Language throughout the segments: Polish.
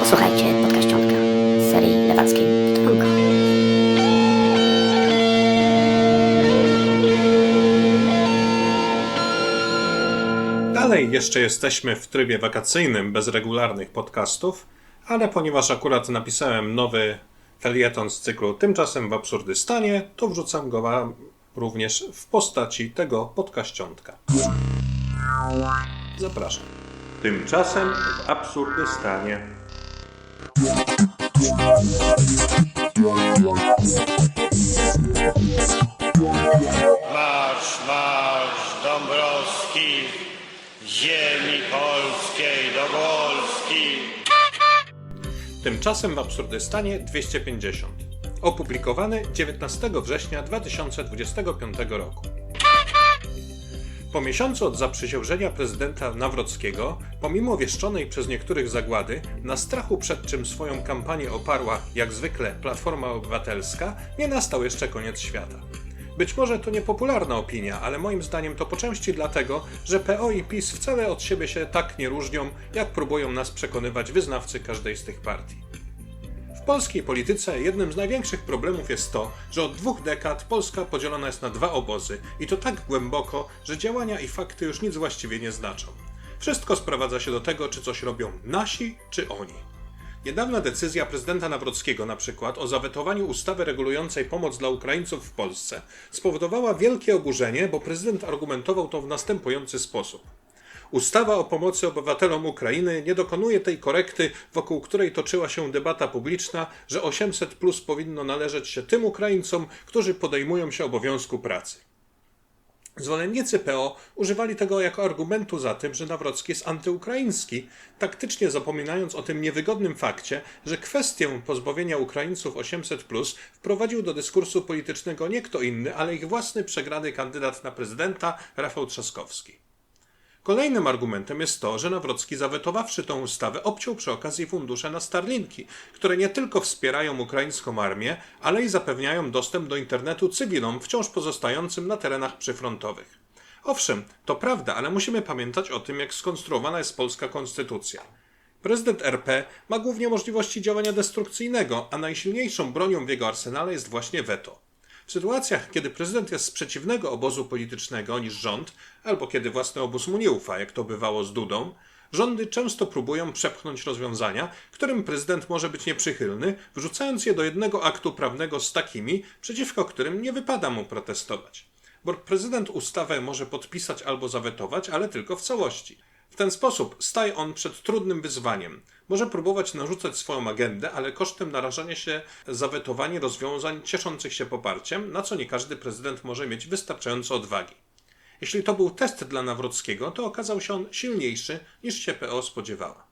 Posłuchajcie podkaściątka z serii lewackiej. Dalej jeszcze jesteśmy w trybie wakacyjnym, bez regularnych podcastów, ale ponieważ akurat napisałem nowy felieton z cyklu Tymczasem w Absurdystanie, to wrzucam go wam również w postaci tego podkaściątka. Zapraszam. Tymczasem w Absurdystanie. Marsz, marsz Dąbrowski, ziemi polskiej do Wolski. Tymczasem w Absurdystanie 250. Opublikowany 19 września 2025 roku. Po miesiącu od zaprzysiężenia prezydenta Nawrockiego, pomimo wieszczonej przez niektórych zagłady, na strachu przed czym swoją kampanię oparła, jak zwykle, Platforma Obywatelska, nie nastał jeszcze koniec świata. Być może to niepopularna opinia, ale moim zdaniem to po części dlatego, że PO i PiS wcale od siebie się tak nie różnią, jak próbują nas przekonywać wyznawcy każdej z tych partii. Polskiej polityce jednym z największych problemów jest to, że od dwóch dekad Polska podzielona jest na dwa obozy i to tak głęboko, że działania i fakty już nic właściwie nie znaczą. Wszystko sprowadza się do tego, czy coś robią nasi, czy oni. Niedawna decyzja prezydenta Nawrockiego na przykład o zawetowaniu ustawy regulującej pomoc dla Ukraińców w Polsce spowodowała wielkie oburzenie, bo prezydent argumentował to w następujący sposób. Ustawa o pomocy obywatelom Ukrainy nie dokonuje tej korekty, wokół której toczyła się debata publiczna, że 800 plus powinno należeć się tym Ukraińcom, którzy podejmują się obowiązku pracy. Zwolennicy PO używali tego jako argumentu za tym, że Nawrocki jest antyukraiński, taktycznie zapominając o tym niewygodnym fakcie, że kwestię pozbawienia Ukraińców 800 wprowadził do dyskursu politycznego nie kto inny, ale ich własny przegrany kandydat na prezydenta Rafał Trzaskowski. Kolejnym argumentem jest to, że Nawrocki zawetowawszy tę ustawę obciął przy okazji fundusze na Starlinki, które nie tylko wspierają ukraińską armię, ale i zapewniają dostęp do internetu cywilom wciąż pozostającym na terenach przyfrontowych. Owszem, to prawda, ale musimy pamiętać o tym, jak skonstruowana jest polska konstytucja. Prezydent RP ma głównie możliwości działania destrukcyjnego, a najsilniejszą bronią w jego arsenale jest właśnie weto. W sytuacjach, kiedy prezydent jest z przeciwnego obozu politycznego niż rząd, albo kiedy własny obóz mu nie ufa, jak to bywało z Dudą, rządy często próbują przepchnąć rozwiązania, którym prezydent może być nieprzychylny, wrzucając je do jednego aktu prawnego z takimi, przeciwko którym nie wypada mu protestować. Bo prezydent ustawę może podpisać albo zawetować, ale tylko w całości. W ten sposób staje on przed trudnym wyzwaniem. Może próbować narzucać swoją agendę, ale kosztem narażania się za wetowanie rozwiązań cieszących się poparciem, na co nie każdy prezydent może mieć wystarczająco odwagi. Jeśli to był test dla Nawrockiego, to okazał się on silniejszy niż się PO spodziewała.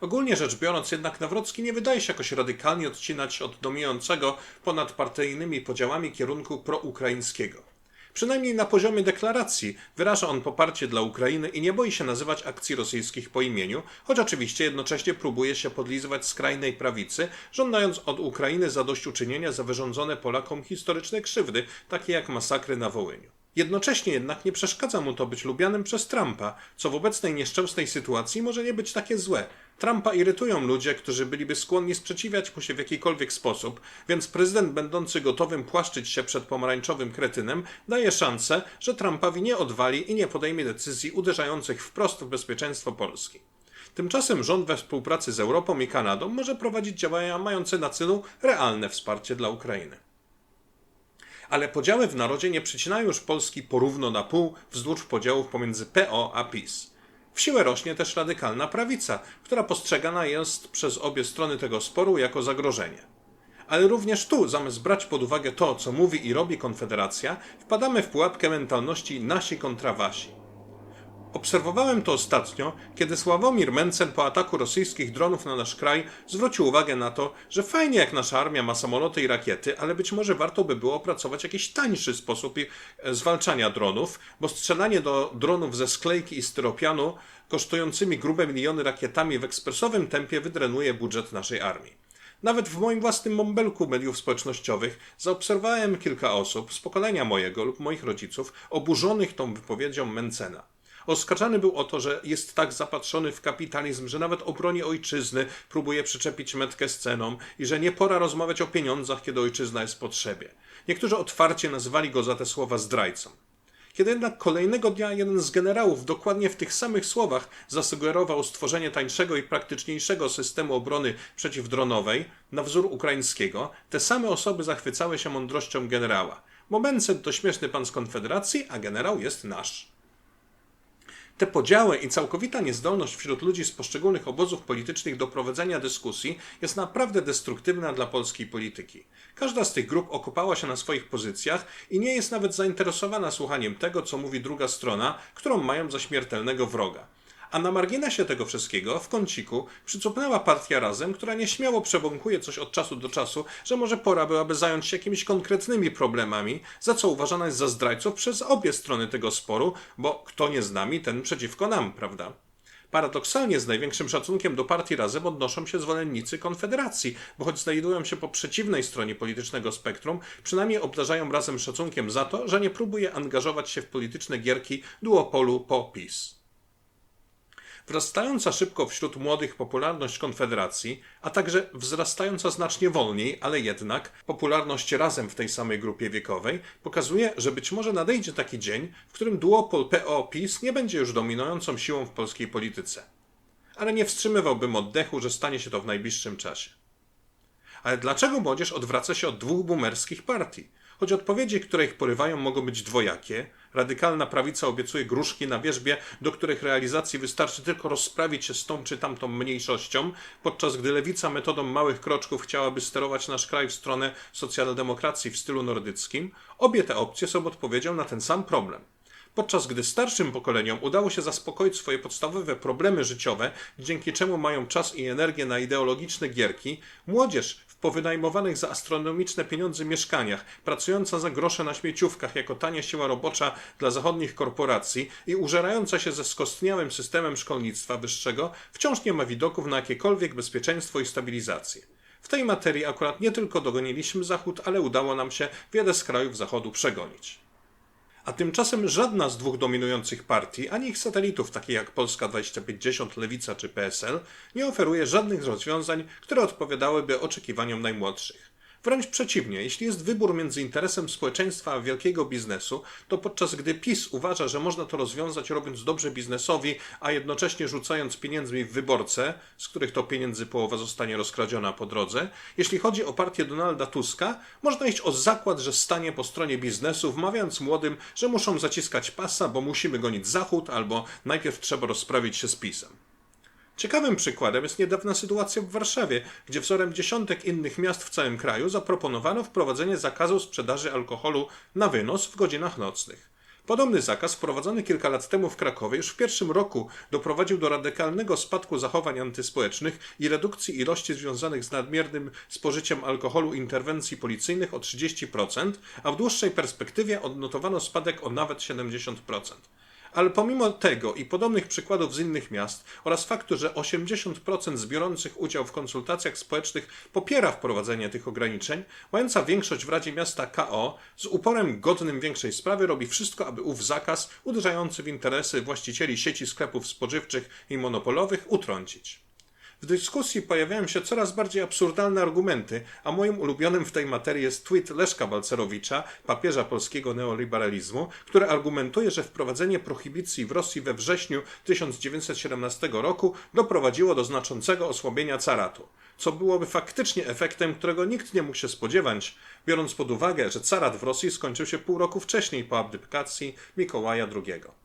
Ogólnie rzecz biorąc, jednak Nawrocki nie wydaje się jakoś radykalnie odcinać od dominującego ponad partyjnymi podziałami kierunku proukraińskiego. Przynajmniej na poziomie deklaracji wyraża on poparcie dla Ukrainy i nie boi się nazywać akcji rosyjskich po imieniu, choć oczywiście jednocześnie próbuje się podlizywać skrajnej prawicy, żądając od Ukrainy zadośćuczynienia za wyrządzone Polakom historyczne krzywdy, takie jak masakry na Wołyniu. Jednocześnie jednak nie przeszkadza mu to być lubianym przez Trumpa, co w obecnej nieszczęsnej sytuacji może nie być takie złe. Trumpa irytują ludzie, którzy byliby skłonni sprzeciwiać mu się w jakikolwiek sposób, więc prezydent będący gotowym płaszczyć się przed pomarańczowym kretynem daje szansę, że Trumpowi nie odwali i nie podejmie decyzji uderzających wprost w bezpieczeństwo Polski. Tymczasem rząd we współpracy z Europą i Kanadą może prowadzić działania mające na celu realne wsparcie dla Ukrainy ale podziały w narodzie nie przycinają już Polski porówno na pół wzdłuż podziałów pomiędzy PO a PiS. W siłę rośnie też radykalna prawica, która postrzegana jest przez obie strony tego sporu jako zagrożenie. Ale również tu, zamiast brać pod uwagę to, co mówi i robi Konfederacja, wpadamy w pułapkę mentalności nasi kontra wasi. Obserwowałem to ostatnio, kiedy Sławomir Mencen po ataku rosyjskich dronów na nasz kraj zwrócił uwagę na to, że fajnie jak nasza armia ma samoloty i rakiety, ale być może warto by było opracować jakiś tańszy sposób e, zwalczania dronów, bo strzelanie do dronów ze sklejki i styropianu kosztującymi grube miliony rakietami w ekspresowym tempie wydrenuje budżet naszej armii. Nawet w moim własnym bąbelku mediów społecznościowych zaobserwowałem kilka osób z pokolenia mojego lub moich rodziców oburzonych tą wypowiedzią Mencena. Oskarżany był o to, że jest tak zapatrzony w kapitalizm, że nawet obronie ojczyzny próbuje przyczepić metkę z ceną i że nie pora rozmawiać o pieniądzach, kiedy ojczyzna jest w potrzebie. Niektórzy otwarcie nazywali go za te słowa zdrajcą. Kiedy jednak kolejnego dnia jeden z generałów dokładnie w tych samych słowach zasugerował stworzenie tańszego i praktyczniejszego systemu obrony przeciwdronowej na wzór ukraińskiego, te same osoby zachwycały się mądrością generała. Bo Mencen to śmieszny pan z Konfederacji, a generał jest nasz. Te podziały i całkowita niezdolność wśród ludzi z poszczególnych obozów politycznych do prowadzenia dyskusji jest naprawdę destruktywna dla polskiej polityki. Każda z tych grup okopała się na swoich pozycjach i nie jest nawet zainteresowana słuchaniem tego, co mówi druga strona, którą mają za śmiertelnego wroga. A na marginesie tego wszystkiego, w kąciku, przycupnęła partia Razem, która nieśmiało przebąkuje coś od czasu do czasu, że może pora byłaby zająć się jakimiś konkretnymi problemami, za co uważana jest za zdrajców przez obie strony tego sporu, bo kto nie z nami, ten przeciwko nam, prawda? Paradoksalnie z największym szacunkiem do partii Razem odnoszą się zwolennicy Konfederacji, bo choć znajdują się po przeciwnej stronie politycznego spektrum, przynajmniej obdarzają Razem szacunkiem za to, że nie próbuje angażować się w polityczne gierki duopolu po PiS. Wzrastająca szybko wśród młodych popularność Konfederacji, a także wzrastająca znacznie wolniej, ale jednak popularność razem w tej samej grupie wiekowej, pokazuje, że być może nadejdzie taki dzień, w którym duopol PO-PiS nie będzie już dominującą siłą w polskiej polityce. Ale nie wstrzymywałbym oddechu, że stanie się to w najbliższym czasie. Ale dlaczego młodzież odwraca się od dwóch boomerskich partii? Choć odpowiedzi, które ich porywają, mogą być dwojakie. Radykalna prawica obiecuje gruszki na wierzbie, do których realizacji wystarczy tylko rozprawić się z tą czy tamtą mniejszością, podczas gdy lewica metodą małych kroczków chciałaby sterować nasz kraj w stronę socjaldemokracji w stylu nordyckim. Obie te opcje są odpowiedzią na ten sam problem podczas gdy starszym pokoleniom udało się zaspokoić swoje podstawowe problemy życiowe, dzięki czemu mają czas i energię na ideologiczne gierki, młodzież w powynajmowanych za astronomiczne pieniądze mieszkaniach, pracująca za grosze na śmieciówkach jako tania siła robocza dla zachodnich korporacji i użerająca się ze skostniałym systemem szkolnictwa wyższego, wciąż nie ma widoków na jakiekolwiek bezpieczeństwo i stabilizację. W tej materii akurat nie tylko dogoniliśmy Zachód, ale udało nam się wiele z krajów Zachodu przegonić. A tymczasem żadna z dwóch dominujących partii, ani ich satelitów, takich jak Polska 2050, Lewica czy PSL, nie oferuje żadnych rozwiązań, które odpowiadałyby oczekiwaniom najmłodszych. Wręcz przeciwnie, jeśli jest wybór między interesem społeczeństwa a wielkiego biznesu, to podczas gdy PiS uważa, że można to rozwiązać robiąc dobrze biznesowi, a jednocześnie rzucając pieniędzmi w wyborcę, z których to pieniędzy połowa zostanie rozkradziona po drodze, jeśli chodzi o partię Donalda Tuska, można iść o zakład, że stanie po stronie biznesu, wmawiając młodym, że muszą zaciskać pasa, bo musimy gonić Zachód, albo najpierw trzeba rozprawić się z PiSem. Ciekawym przykładem jest niedawna sytuacja w Warszawie, gdzie wzorem dziesiątek innych miast w całym kraju zaproponowano wprowadzenie zakazu sprzedaży alkoholu na wynos w godzinach nocnych. Podobny zakaz, wprowadzony kilka lat temu w Krakowie, już w pierwszym roku doprowadził do radykalnego spadku zachowań antyspołecznych i redukcji ilości związanych z nadmiernym spożyciem alkoholu interwencji policyjnych o 30%, a w dłuższej perspektywie odnotowano spadek o nawet 70%. Ale pomimo tego i podobnych przykładów z innych miast oraz faktu, że 80% z biorących udział w konsultacjach społecznych popiera wprowadzenie tych ograniczeń, mająca większość w Radzie Miasta KO z uporem godnym większej sprawy robi wszystko, aby ów zakaz uderzający w interesy właścicieli sieci sklepów spożywczych i monopolowych utrącić. W dyskusji pojawiają się coraz bardziej absurdalne argumenty, a moim ulubionym w tej materii jest tweet Leszka Balcerowicza, papieża polskiego neoliberalizmu, który argumentuje, że wprowadzenie prohibicji w Rosji we wrześniu 1917 roku doprowadziło do znaczącego osłabienia caratu, co byłoby faktycznie efektem, którego nikt nie mógł się spodziewać, biorąc pod uwagę, że carat w Rosji skończył się pół roku wcześniej po abdykacji Mikołaja II.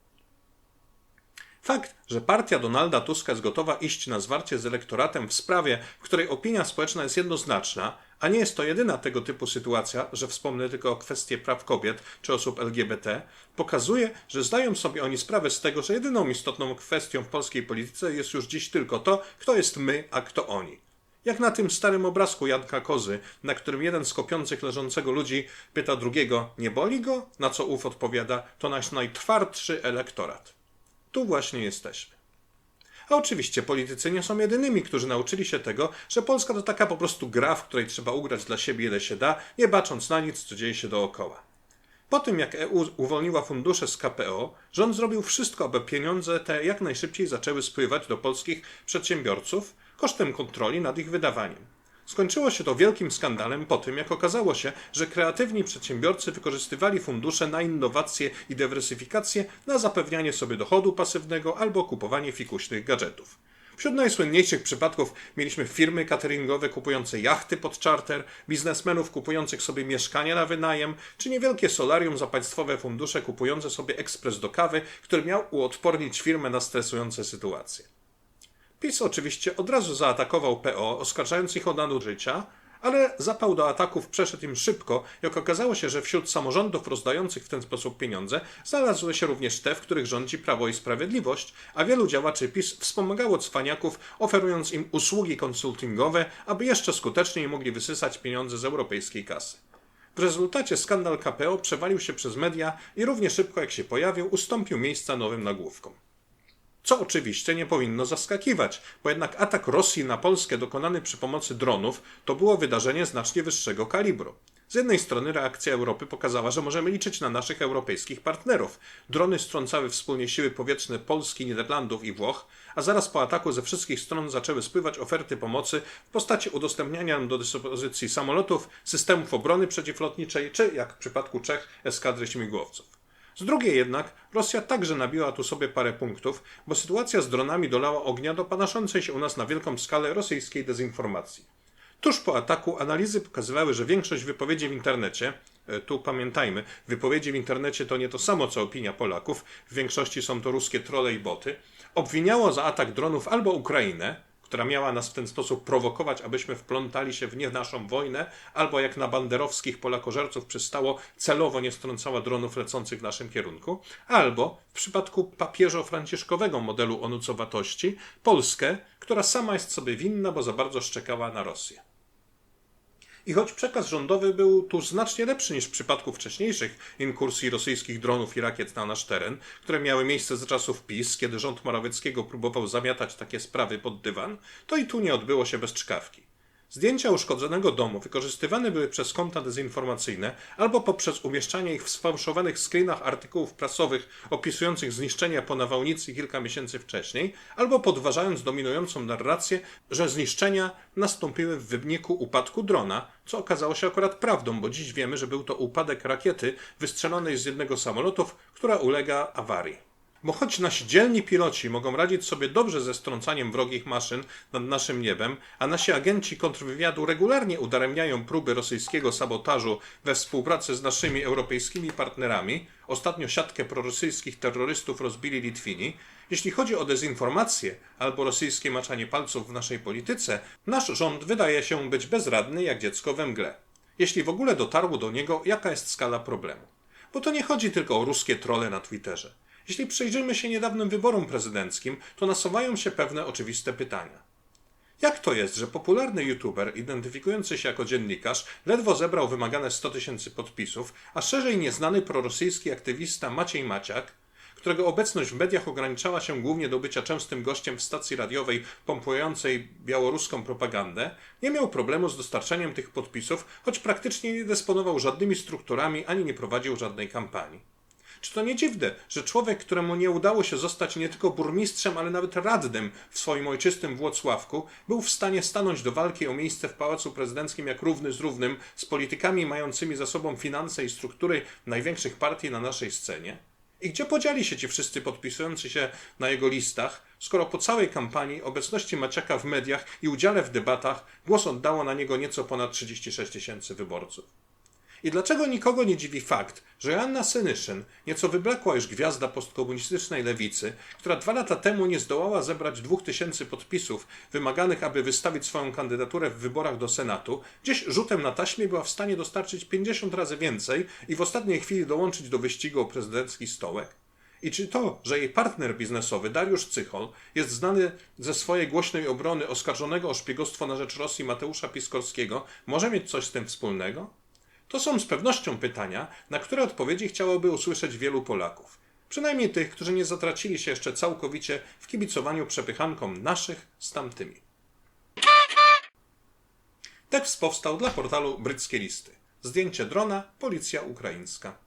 Fakt, że partia Donalda Tuska jest gotowa iść na zwarcie z elektoratem w sprawie, w której opinia społeczna jest jednoznaczna, a nie jest to jedyna tego typu sytuacja, że wspomnę tylko o kwestii praw kobiet czy osób LGBT, pokazuje, że zdają sobie oni sprawę z tego, że jedyną istotną kwestią w polskiej polityce jest już dziś tylko to, kto jest my, a kto oni. Jak na tym starym obrazku Janka Kozy, na którym jeden z kopiących leżącego ludzi pyta drugiego, nie boli go? Na co ów odpowiada, to nasz najtwardszy elektorat. Tu właśnie jesteśmy. A oczywiście politycy nie są jedynymi, którzy nauczyli się tego, że Polska to taka po prostu gra, w której trzeba ugrać dla siebie ile się da, nie bacząc na nic, co dzieje się dookoła. Po tym, jak EU uwolniła fundusze z KPO, rząd zrobił wszystko, aby pieniądze te jak najszybciej zaczęły spływać do polskich przedsiębiorców kosztem kontroli nad ich wydawaniem. Skończyło się to wielkim skandalem po tym, jak okazało się, że kreatywni przedsiębiorcy wykorzystywali fundusze na innowacje i dywersyfikację na zapewnianie sobie dochodu pasywnego albo kupowanie fikuśnych gadżetów. Wśród najsłynniejszych przypadków mieliśmy firmy cateringowe kupujące jachty pod charter, biznesmenów kupujących sobie mieszkania na wynajem, czy niewielkie solarium za państwowe fundusze kupujące sobie ekspres do kawy, który miał uodpornić firmę na stresujące sytuacje. PiS oczywiście od razu zaatakował PO, oskarżając ich o nadużycia, ale zapał do ataków przeszedł im szybko, jak okazało się, że wśród samorządów rozdających w ten sposób pieniądze znalazły się również te, w których rządzi Prawo i Sprawiedliwość, a wielu działaczy PiS wspomagało cwaniaków, oferując im usługi konsultingowe, aby jeszcze skuteczniej mogli wysysać pieniądze z europejskiej kasy. W rezultacie skandal KPO przewalił się przez media i równie szybko jak się pojawił, ustąpił miejsca nowym nagłówkom. Co oczywiście nie powinno zaskakiwać, bo jednak atak Rosji na Polskę dokonany przy pomocy dronów to było wydarzenie znacznie wyższego kalibru. Z jednej strony reakcja Europy pokazała, że możemy liczyć na naszych europejskich partnerów. Drony strącały wspólnie siły powietrzne Polski, Niderlandów i Włoch, a zaraz po ataku ze wszystkich stron zaczęły spływać oferty pomocy w postaci udostępniania nam do dyspozycji samolotów, systemów obrony przeciwlotniczej, czy jak w przypadku Czech eskadry śmigłowców. Z drugiej jednak Rosja także nabiła tu sobie parę punktów, bo sytuacja z dronami dolała ognia do panoszącej się u nas na wielką skalę rosyjskiej dezinformacji. Tuż po ataku analizy pokazywały, że większość wypowiedzi w internecie, e, tu pamiętajmy, wypowiedzi w internecie to nie to samo co opinia Polaków, w większości są to ruskie trole i boty, obwiniało za atak dronów albo Ukrainę, która miała nas w ten sposób prowokować, abyśmy wplątali się w nie naszą wojnę, albo jak na banderowskich polakożerców przystało, celowo nie strącała dronów lecących w naszym kierunku, albo w przypadku papieżo-franciszkowego modelu onucowatości, Polskę, która sama jest sobie winna, bo za bardzo szczekała na Rosję. I choć przekaz rządowy był tu znacznie lepszy niż w przypadku wcześniejszych inkursji rosyjskich dronów i rakiet na nasz teren, które miały miejsce za czasów PiS, kiedy rząd Morawieckiego próbował zamiatać takie sprawy pod dywan, to i tu nie odbyło się bez czkawki. Zdjęcia uszkodzonego domu wykorzystywane były przez konta dezinformacyjne albo poprzez umieszczanie ich w sfałszowanych screenach artykułów prasowych opisujących zniszczenia po nawałnicy kilka miesięcy wcześniej, albo podważając dominującą narrację, że zniszczenia nastąpiły w wyniku upadku drona, co okazało się akurat prawdą, bo dziś wiemy, że był to upadek rakiety wystrzelonej z jednego z samolotów, która ulega awarii. Bo choć nasi dzielni piloci mogą radzić sobie dobrze ze strącaniem wrogich maszyn nad naszym niebem, a nasi agenci kontrwywiadu regularnie udaremniają próby rosyjskiego sabotażu we współpracy z naszymi europejskimi partnerami, ostatnio siatkę prorosyjskich terrorystów rozbili Litwini, jeśli chodzi o dezinformację albo rosyjskie maczanie palców w naszej polityce, nasz rząd wydaje się być bezradny jak dziecko we mgle. Jeśli w ogóle dotarło do niego, jaka jest skala problemu. Bo to nie chodzi tylko o ruskie trole na Twitterze. Jeśli przyjrzymy się niedawnym wyborom prezydenckim, to nasuwają się pewne oczywiste pytania. Jak to jest, że popularny youtuber identyfikujący się jako dziennikarz ledwo zebrał wymagane 100 tysięcy podpisów, a szerzej nieznany prorosyjski aktywista Maciej Maciak, którego obecność w mediach ograniczała się głównie do bycia częstym gościem w stacji radiowej pompującej białoruską propagandę, nie miał problemu z dostarczeniem tych podpisów, choć praktycznie nie dysponował żadnymi strukturami ani nie prowadził żadnej kampanii. Czy to nie dziwne, że człowiek, któremu nie udało się zostać nie tylko burmistrzem, ale nawet radnym w swoim ojczystym Włocławku, był w stanie stanąć do walki o miejsce w pałacu prezydenckim jak równy z równym z politykami mającymi za sobą finanse i struktury największych partii na naszej scenie? I gdzie podzieli się ci wszyscy podpisujący się na jego listach, skoro po całej kampanii, obecności Maciaka w mediach i udziale w debatach głos oddało na niego nieco ponad 36 tysięcy wyborców? I dlaczego nikogo nie dziwi fakt, że Joanna Senyszyn, nieco wyblakła już gwiazda postkomunistycznej lewicy, która dwa lata temu nie zdołała zebrać dwóch tysięcy podpisów wymaganych, aby wystawić swoją kandydaturę w wyborach do Senatu, gdzieś rzutem na taśmie była w stanie dostarczyć 50 razy więcej i w ostatniej chwili dołączyć do wyścigu o prezydencki stołek? I czy to, że jej partner biznesowy Dariusz Cychol jest znany ze swojej głośnej obrony oskarżonego o szpiegostwo na rzecz Rosji Mateusza Piskorskiego, może mieć coś z tym wspólnego? To są z pewnością pytania, na które odpowiedzi chciałoby usłyszeć wielu Polaków. Przynajmniej tych, którzy nie zatracili się jeszcze całkowicie w kibicowaniu przepychankom naszych z tamtymi. Tekst powstał dla portalu Bryckie Listy. Zdjęcie drona Policja Ukraińska.